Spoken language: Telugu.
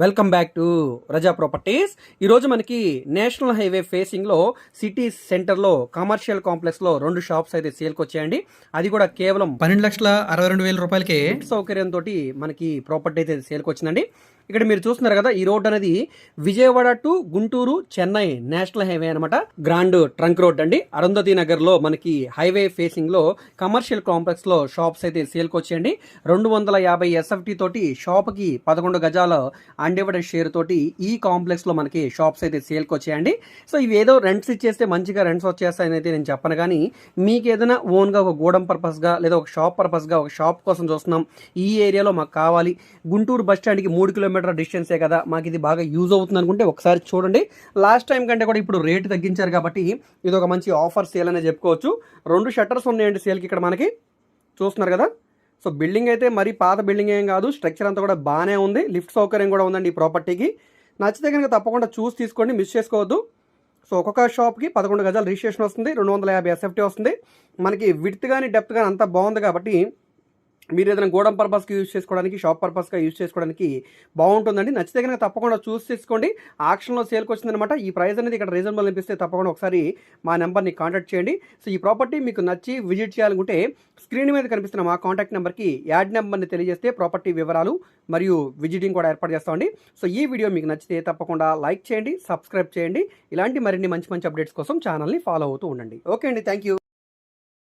Welcome back to Raza properties. ఈరోజు మనకి నేషనల్ హైవే ఫేసింగ్లో సిటీ సెంటర్లో కమర్షియల్ కాంప్లెక్స్లో రెండు షాప్స్ అయితే సేల్కి వచ్చాయండి అది కూడా కేవలం పన్నెండు లక్షల అరవై రెండు వేల రూపాయలకి సౌకర్యంతో మనకి ప్రాపర్టీ అయితే సేల్కి వచ్చిందండి ఇక్కడ మీరు చూస్తున్నారు కదా ఈ రోడ్ అనేది Vijayawada to Guntur Chennai national highway అనమాట గ్రాండ్ ట్రంక్ రోడ్ అండి. అరుంధతి నగర్లో మనకి హైవే ఫేసింగ్లో కమర్షియల్ కాంప్లెక్స్లో షాప్స్ అయితే సేల్కి వచ్చాయండి రెండు వందల యాభై ఎస్ఎఫ్టీ తోటి షాప్కి పదకొండు గజాల అన్డివైడెడ్ షేర్ తోటి ఈ కాంప్లెక్స్లో మనకి షాప్స్ అయితే సేల్కి వచ్చాయండి. సో ఇవి ఏదో రెంట్స్ ఇచ్చేస్తే మంచిగా రెంట్స్ వచ్చేస్తాయని అయితే నేను చెప్పను. కానీ మీకు ఏదైనా ఓన్గా ఒక గోడం పర్పస్గా లేదా ఒక షాప్ పర్పస్గా ఒక షాప్ కోసం చూస్తున్నాం. ఈ ఏరియాలో మాకు కావాలి. గుంటూరు బస్ స్టాండ్కి మూడు కిలోమీటర్ డిస్టెన్సే కదా మాకు ఇది బాగా యూజ్ అవుతుంది అనుకుంటే ఒకసారి చూడండి. లాస్ట్ టైం కంటే కూడా ఇప్పుడు రేటు తగ్గించారు కాబట్టి ఇది ఒక మంచి ఆఫర్ సేల్ అనే చెప్పుకోవచ్చు. రెండు షట్టర్స్ ఉన్నాయండి సేల్కి ఇక్కడ మనకి. చూస్తున్నారు కదా? సో బిల్డింగ్ అయితే మరీ పాత బిల్డింగ్ ఏం కాదు స్ట్రక్చర్ అంతా కూడా బాగానే ఉంది. లిఫ్ట్ సౌకర్యం కూడా ఉందండి ఈ ప్రాపర్టీకి నచ్చితే కనుక తప్పకుండా చూసి తీసుకోండి మిస్ చేసుకోవద్దు. సో ఒక్కొక్క షాప్కి పదకొండు గజాలు రిజిస్ట్రేషన్ వస్తుంది రెండు వందల యాభై ఎస్ఎఫ్టీ వస్తుంది. మనకి విడ్త్ కానీ డెప్త్ కానీ అంతా బాగుంది కాబట్టి మీరు ఏదైనా గోడం పర్పస్కి యూజ్ చేసుకోవడానికి షాప్ పర్పస్గా యూజ్ చేసుకోవడానికి బాగుంటుందండి నచ్చితే కనుక తప్పకుండా చూసి తీసుకోండి ఆక్షన్లో సేల్కి వచ్చిందనమాట ఈ ప్రైస్ అనేది ఇక్కడ రీజనబుల్ అనిపిస్తే తప్పకుండా ఒకసారి మా నెంబర్ని కాంటాక్ట్ చేయండి. సో ఈ ప్రాపర్టీ మీకు నచ్చి విజిట్ చేయాలనుకుంటే స్క్రీన్ మీద కనిపిస్తున్న మా కాంటాక్ట్ నెంబర్కి యాడ్ నెంబర్ని తెలియజేస్తే ప్రాపర్టీ వివరాలు మరియు విజిటింగ్ కూడా ఏర్పాటు చేస్తామండి సో ఈ వీడియో మీకు నచ్చితే తప్పకుండా లైక్ చేయండి సబ్స్క్రైబ్ చేయండి. ఇలాంటి మరిన్ని మంచి మంచి అప్డేట్స్ కోసం ఛానల్ని ఫాలో అవుతూ ఉండండి. ఓకే అండి. Thank you